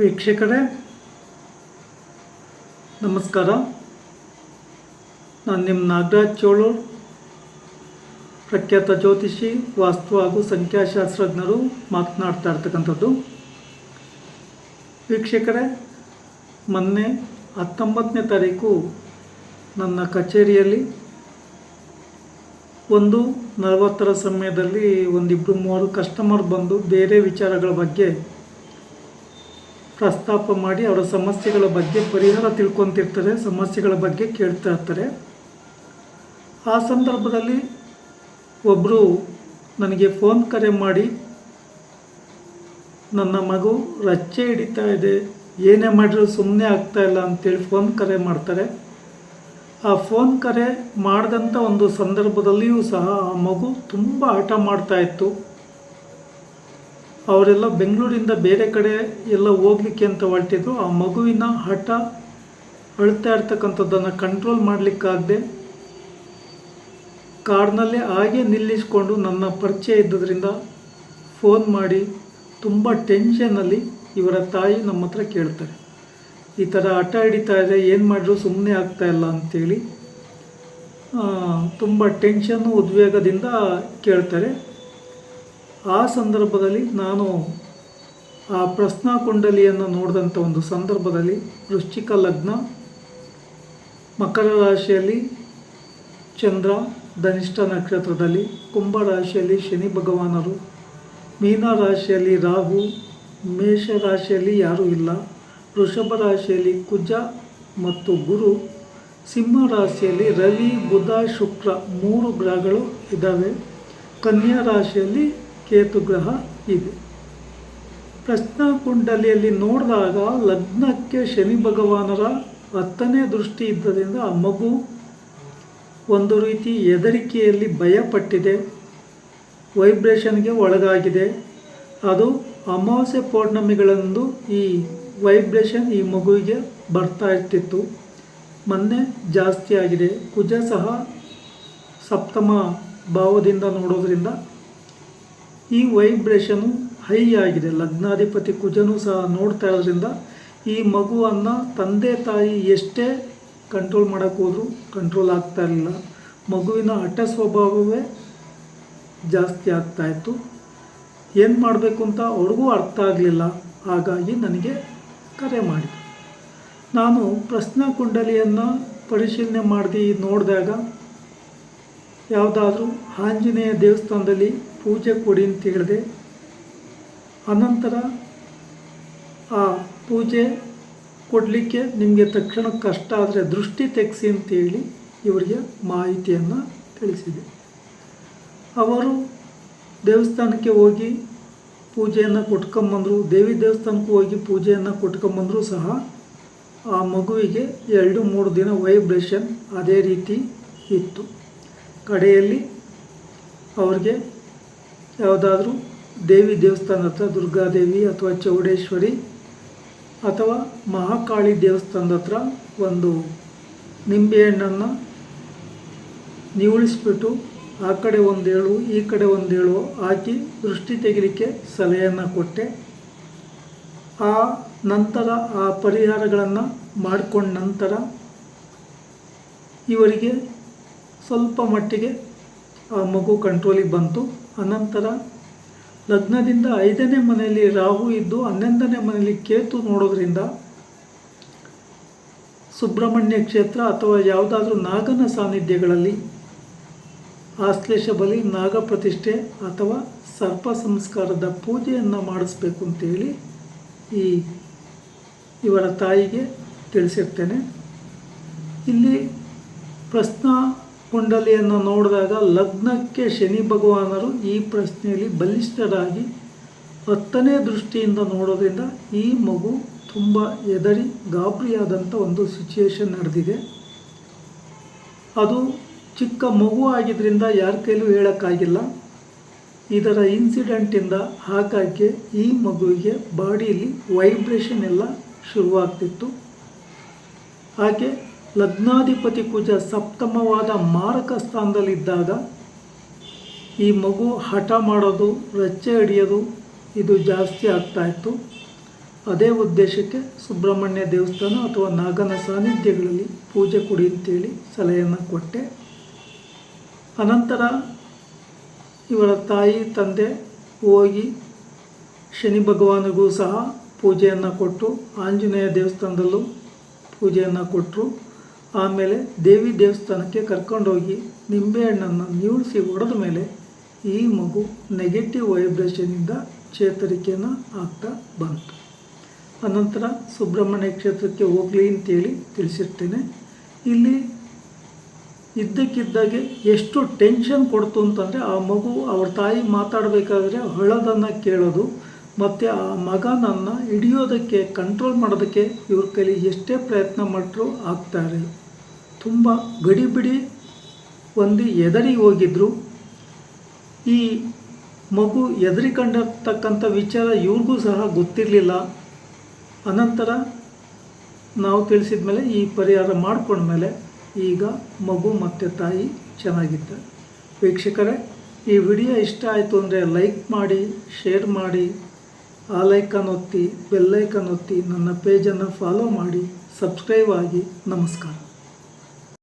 ವೀಕ್ಷಕರೇ, ನಮಸ್ಕಾರ. ನಾನು ನಿಮ್ಮ ನಾಗರಾಜ್ ಚೋಳೂರ್ ಪ್ರಖ್ಯಾತ ಜ್ಯೋತಿಷಿ, ವಾಸ್ತು ಹಾಗೂ ಸಂಖ್ಯಾಶಾಸ್ತ್ರಜ್ಞರು ಮಾತನಾಡ್ತಾ ಇರ್ತಕ್ಕಂಥದ್ದು. ವೀಕ್ಷಕರೇ, ಮೊನ್ನೆ ಹತ್ತೊಂಬತ್ತನೇ ತಾರೀಕು ನನ್ನ ಕಚೇರಿಯಲ್ಲಿ ಒಂದು ನಲವತ್ತರ ಸಮಯದಲ್ಲಿ ಒಂದಿಬ್ಬರು ಮೂವರು ಕಸ್ಟಮರ್ ಬಂದು ಬೇರೆ ವಿಚಾರಗಳ ಬಗ್ಗೆ ಪ್ರಸ್ತಾಪ ಮಾಡಿ ಅವರ ಸಮಸ್ಯೆಗಳ ಬಗ್ಗೆ ಪರಿಹಾರ ತಿಳ್ಕೊತಿರ್ತಾರೆ ಸಮಸ್ಯೆಗಳ ಬಗ್ಗೆ ಕೇಳ್ತಾ ಇರ್ತಾರೆ. ಆ ಸಂದರ್ಭದಲ್ಲಿ ಒಬ್ಬರು ನನಗೆ ಫೋನ್ ಕರೆ ಮಾಡಿ, ನನ್ನ ಮಗು ರಚ್ಚೆ ಹಿಡಿತಾ ಇದೆ, ಏನೇ ಮಾಡಿದ್ರು ಸುಮ್ಮನೆ ಆಗ್ತಾ ಇಲ್ಲ ಅಂತೇಳಿ ಫೋನ್ ಕರೆ ಮಾಡ್ತಾರೆ. ಆ ಫೋನ್ ಕರೆ ಮಾಡಿದಂಥ ಒಂದು ಸಂದರ್ಭದಲ್ಲಿಯೂ ಸಹ ಆ ಮಗು ತುಂಬ ಆಟ ಮಾಡ್ತಾ ಇತ್ತು. ಅವರೆಲ್ಲ ಬೆಂಗಳೂರಿಂದ ಬೇರೆ ಕಡೆ ಎಲ್ಲ ಹೋಗ್ಲಿಕ್ಕೆ ಅಂತ ಹೊರಟಿದ್ರು. ಆ ಮಗುವಿನ ಹಠ ಅಳ್ತಾ ಇರ್ತಕ್ಕಂಥದ್ದನ್ನು ಕಂಟ್ರೋಲ್ ಮಾಡಲಿಕ್ಕಾಗದೆ ಕಾರ್ನಲ್ಲೇ ಹಾಗೆ ನಿಲ್ಲಿಸ್ಕೊಂಡು ನನ್ನ ಪರಿಚಯ ಇದ್ದದ್ರಿಂದ ಫೋನ್ ಮಾಡಿ ತುಂಬ ಟೆನ್ಷನಲ್ಲಿ ಇವರ ತಾಯಿ ನಮ್ಮ ಹತ್ರ ಕೇಳ್ತಾರೆ. ಈ ಥರ ಹಠ ಹಿಡಿತಾ ಇದೆ, ಏನು ಮಾಡಿದ್ರು ಸುಮ್ಮನೆ ಆಗ್ತಾಯಿಲ್ಲ ಅಂಥೇಳಿ ತುಂಬ ಟೆನ್ಷನ್ನು ಉದ್ವೇಗದಿಂದ ಕೇಳ್ತಾರೆ. ಆ ಸಂದರ್ಭದಲ್ಲಿ ನಾನು ಆ ಪ್ರಶ್ನಾ ಕುಂಡಲಿಯನ್ನು ನೋಡಿದಂಥ ಒಂದು ಸಂದರ್ಭದಲ್ಲಿ ವೃಶ್ಚಿಕ ಲಗ್ನ, ಮಕರ ರಾಶಿಯಲ್ಲಿ ಚಂದ್ರ, ಧನಿಷ್ಠ ನಕ್ಷತ್ರದಲ್ಲಿ ಕುಂಭ ರಾಶಿಯಲ್ಲಿ ಶನಿ ಭಗವಾನರು, ಮೀನ ರಾಶಿಯಲ್ಲಿ ರಾಹು, ಮೇಷ ರಾಶಿಯಲ್ಲಿ ಯಾರೂ ಇಲ್ಲ, ವೃಷಭ ರಾಶಿಯಲ್ಲಿ ಕುಜ ಮತ್ತು ಗುರು, ಸಿಂಹ ರಾಶಿಯಲ್ಲಿ ರವಿ, ಬುಧ, ಶುಕ್ರ ಮೂರು ಗ್ರಹಗಳು ಇದ್ದಾವೆ. ಕನ್ಯಾ ರಾಶಿಯಲ್ಲಿ ಕೇತು ಗ್ರಹ ಇದೆ. ಪ್ರಶ್ನಾ ಕುಂಡಲಿಯಲ್ಲಿ ನೋಡಿದಾಗ ಲಗ್ನಕ್ಕೆ ಶನಿ ಭಗವಾನರ ಹತ್ತನೇ ದೃಷ್ಟಿ ಇದ್ದರಿಂದ ಆ ಮಗು ಒಂದು ರೀತಿ ಹೆದರಿಕೆಯಲ್ಲಿ ಭಯಪಟ್ಟಿದೆ. ವೈಬ್ರೇಷನ್ಗೆ ಒಳಗಾಗಿದೆ. ಅದು ಅಮಾವಾಸ್ಯೆ ಪೌರ್ಣಮಿಗಳಂದು ಈ ವೈಬ್ರೇಷನ್ ಈ ಮಗುವಿಗೆ ಬರ್ತಾ ಇರ್ತಿತ್ತು. ಮೊನ್ನೆ ಜಾಸ್ತಿ ಆಗಿದೆ ಕುಜ ಸಹ ಸಪ್ತಮ ಭಾವದಿಂದ ನೋಡೋದ್ರಿಂದ ಈ ವೈಬ್ರೇಷನು ಹೈ ಆಗಿದೆ ಲಗ್ನಾಧಿಪತಿ ಕುಜನೂ ಸಹ ನೋಡ್ತಾ ಇರೋದ್ರಿಂದ ಈ ಮಗುವನ್ನು ತಂದೆ ತಾಯಿ ಎಷ್ಟೇ ಕಂಟ್ರೋಲ್ ಮಾಡೋಕ್ಕೆ ಹೋದರೂ ಕಂಟ್ರೋಲ್ ಆಗ್ತಾ ಇರಲಿಲ್ಲ. ಮಗುವಿನ ಹಠ ಸ್ವಭಾವವೇ ಜಾಸ್ತಿ ಆಗ್ತಾಯಿತ್ತು ಏನು ಮಾಡಬೇಕು ಅಂತ ಅವ್ರಿಗೂ ಅರ್ಥ ಆಗಲಿಲ್ಲ. ಹಾಗಾಗಿ ನನಗೆ ಕರೆ ಮಾಡಿದೆ ನಾನು ಪ್ರಶ್ನಾ ಕುಂಡಲಿಯನ್ನು ಪರಿಶೀಲನೆ ಮಾಡಿ ನೋಡಿದಾಗ, ಯಾವುದಾದ್ರೂ ಆಂಜನೇಯ ದೇವಸ್ಥಾನದಲ್ಲಿ ಪೂಜೆ ಕೊಡಿ ಅಂತ ಹೇಳಿದೆ. ಅನಂತರ ಆ ಪೂಜೆ ಕೊಡಲಿಕ್ಕೆ ನಿಮಗೆ ತಕ್ಷಣ ಕಷ್ಟ ಆದರೆ ದೃಷ್ಟಿ ತೆಗೆಸಿ ಅಂತೇಳಿ ಇವರಿಗೆ ಮಾಹಿತಿಯನ್ನು ತಿಳಿಸಿದೆ. ಅವರು ದೇವಸ್ಥಾನಕ್ಕೆ ಹೋಗಿ ಪೂಜೆಯನ್ನು ಕೊಟ್ಕೊಂಬಂದರು, ದೇವಿ ದೇವಸ್ಥಾನಕ್ಕೆ ಹೋಗಿ ಪೂಜೆಯನ್ನು ಕೊಟ್ಕೊಂಬಂದರೂ ಸಹ ಆ ಮಗುವಿಗೆ ಎರಡು ಮೂರು ದಿನ ವೈಬ್ರೇಷನ್ ಅದೇ ರೀತಿ ಇತ್ತು. ಕಡೆಯಲ್ಲಿ ಅವ್ರಿಗೆ ಯಾವುದಾದ್ರೂ ದೇವಿ ದೇವಸ್ಥಾನ ಹತ್ರ, ದುರ್ಗಾದೇವಿ ಅಥವಾ ಚೌಡೇಶ್ವರಿ ಅಥವಾ ಮಹಾಕಾಳಿ ದೇವಸ್ಥಾನದ ಹತ್ರ ಒಂದು ನಿಂಬೆಹಣ್ಣನ್ನು ನಿವುಳಿಸ್ಬಿಟ್ಟು ಆ ಕಡೆ ಒಂದು ಏಳು, ಈ ಕಡೆ ಒಂದು ಏಳು ಹಾಕಿ ದೃಷ್ಟಿ ತೆಗಿಲಿಕ್ಕೆ ಸಲಹೆಯನ್ನು ಕೊಟ್ಟೆ. ಆ ನಂತರ ಆ ಪರಿಹಾರಗಳನ್ನು ಮಾಡಿಕೊಂಡ ನಂತರ ಇವರಿಗೆ ಸ್ವಲ್ಪ ಮಟ್ಟಿಗೆ ಆ ಮಗು ಕಂಟ್ರೋಲಿಗೆ ಬಂತು. ಅನಂತರ ಲಗ್ನದಿಂದ ಐದನೇ ಮನೆಯಲ್ಲಿ ರಾಹು ಇದ್ದು ಹನ್ನೊಂದನೇ ಮನೆಯಲ್ಲಿ ಕೇತು ನೋಡೋದ್ರಿಂದ ಸುಬ್ರಹ್ಮಣ್ಯ ಕ್ಷೇತ್ರ ಅಥವಾ ಯಾವುದಾದ್ರೂ ನಾಗನ ಸಾನ್ನಿಧ್ಯಗಳಲ್ಲಿ ಆಶ್ಲೇಷ ಬಲಿ, ನಾಗ ಪ್ರತಿಷ್ಠೆ ಅಥವಾ ಸರ್ಪ ಸಂಸ್ಕಾರದ ಪೂಜೆಯನ್ನು ಮಾಡಿಸ್ಬೇಕು ಅಂತೇಳಿ ಈ ಇವರ ತಾಯಿಗೆ ತಿಳಿಸಿರ್ತೇನೆ. ಇಲ್ಲಿ ಪ್ರಶ್ನಾ ಕುಂಡಲಿಯನ್ನು ನೋಡಿದಾಗ ಲಗ್ನಕ್ಕೆ ಶನಿ ಭಗವಾನರು ಈ ಪ್ರಶ್ನೆಯಲ್ಲಿ ಬಲಿಷ್ಠರಾಗಿ ಹತ್ತನೇ ದೃಷ್ಟಿಯಿಂದ ನೋಡೋದ್ರಿಂದ ಈ ಮಗು ತುಂಬ ಎದರಿ ಗಾಬರಿಯಾದಂಥ ಒಂದು ಸಿಚುಯೇಷನ್ ನಡೆದಿದೆ. ಅದು ಚಿಕ್ಕ ಮಗು ಆಗಿದ್ದರಿಂದ ಯಾರ ಕೈಲೂ ಹೇಳೋಕ್ಕಾಗಿಲ್ಲ. ಇದರ ಇನ್ಸಿಡೆಂಟಿಂದ ಹಾಗಾಗಿ ಈ ಮಗುವಿಗೆ ಬಾಡಿಯಲ್ಲಿ ವೈಬ್ರೇಷನ್ ಎಲ್ಲ ಶುರುವಾಗ್ತಿತ್ತು. ಹಾಗೆ ಲಗ್ನಾಧಿಪತಿ ಕುಜ ಸಪ್ತಮವಾದ ಮಾರಕ ಸ್ಥಾನದಲ್ಲಿದ್ದಾಗ ಈ ಮಗು ಹಠ ಮಾಡೋದು, ರಚ್ಚೆ ಹಿಡಿಯೋದು ಇದು ಜಾಸ್ತಿ ಆಗ್ತಾಯಿತ್ತು ಅದೇ ಉದ್ದೇಶಕ್ಕೆ ಸುಬ್ರಹ್ಮಣ್ಯ ದೇವಸ್ಥಾನ ಅಥವಾ ನಾಗನ ಸಾನ್ನಿಧ್ಯಗಳಲ್ಲಿ ಪೂಜೆ ಕೊಡಿ ಅಂತೇಳಿ ಸಲಹೆಯನ್ನು ಕೊಟ್ಟೆ. ಅನಂತರ ಇವರ ತಾಯಿ, ತಂದೆ ಹೋಗಿ ಶನಿ ಭಗವಾನಿಗೂ ಸಹ ಪೂಜೆಯನ್ನು ಕೊಟ್ಟು ಆಂಜನೇಯ ದೇವಸ್ಥಾನದಲ್ಲೂ ಪೂಜೆಯನ್ನು ಕೊಟ್ಟರು ಆಮೇಲೆ ದೇವಿ ದೇವಸ್ಥಾನಕ್ಕೆ ಕರ್ಕೊಂಡೋಗಿ ನಿಂಬೆಹಣ್ಣನ್ನು ನೀಳಿಸಿ ಹೊಡೆದ ಮೇಲೆ ಈ ಮಗು ನೆಗೆಟಿವ್ ವೈಬ್ರೇಷನಿಂದ ಚೇತರಿಕೆಯನ್ನು ಆಗ್ತಾ ಬಂತು. ಅನಂತರ ಸುಬ್ರಹ್ಮಣ್ಯ ಕ್ಷೇತ್ರಕ್ಕೆ ಹೋಗಲಿ ಅಂತೇಳಿ ತಿಳಿಸಿರ್ತೇನೆ. ಇಲ್ಲಿ ಇದ್ದಕ್ಕಿದ್ದಾಗೆ ಎಷ್ಟು ಟೆನ್ಷನ್ ಕೊಡ್ತು ಅಂತಂದರೆ ಆ ಮಗು ಅವ್ರ ತಾಯಿ ಮಾತಾಡಬೇಕಾದ್ರೆ ಹಳದನ್ನು ಕೇಳೋದು ಮತ್ತು ಆ ಮಗನನ್ನು ಹಿಡಿಯೋದಕ್ಕೆ ಕಂಟ್ರೋಲ್ ಮಾಡೋದಕ್ಕೆ ಇವ್ರ ಕೈಲಿ ಎಷ್ಟೇ ಪ್ರಯತ್ನ ಮಾಡಿದ್ರು ಆಗ್ತಾರೆ. ತುಂಬ ಗಡಿಬಿಡಿ ಒಂದು ಎದರಿ ಹೋಗಿದ್ರು. ಈ ಮಗು ಎದರಿಕೊಂಡಿರ್ತಕ್ಕಂಥ ವಿಚಾರ ಇವ್ರಿಗೂ ಸಹ ಗೊತ್ತಿರಲಿಲ್ಲ. ಅನಂತರ ನಾವು ತಿಳಿಸಿದ ಮೇಲೆ ಈ ಪರಿಹಾರ ಮಾಡ್ಕೊಂಡ್ಮೇಲೆ ಈಗ ಮಗು ಮತ್ತು ತಾಯಿ ಚೆನ್ನಾಗಿದ್ದಾರೆ. ವೀಕ್ಷಕರೇ, ಈ ವಿಡಿಯೋ ಇಷ್ಟ ಆಯಿತು ಅಂದರೆ ಲೈಕ್ ಮಾಡಿ, ಶೇರ್ ಮಾಡಿ. ಆ ಲೈಕನ್ ಒತ್ತಿ ಬೆಲ್ಲೈಕನ್ ಒತ್ತಿ ನನ್ನ ಪೇಜನ್ನು ಫಾಲೋ ಮಾಡಿ ಸಬ್ಸ್ಕ್ರೈಬ್ ಆಗಿ ನಮಸ್ಕಾರ.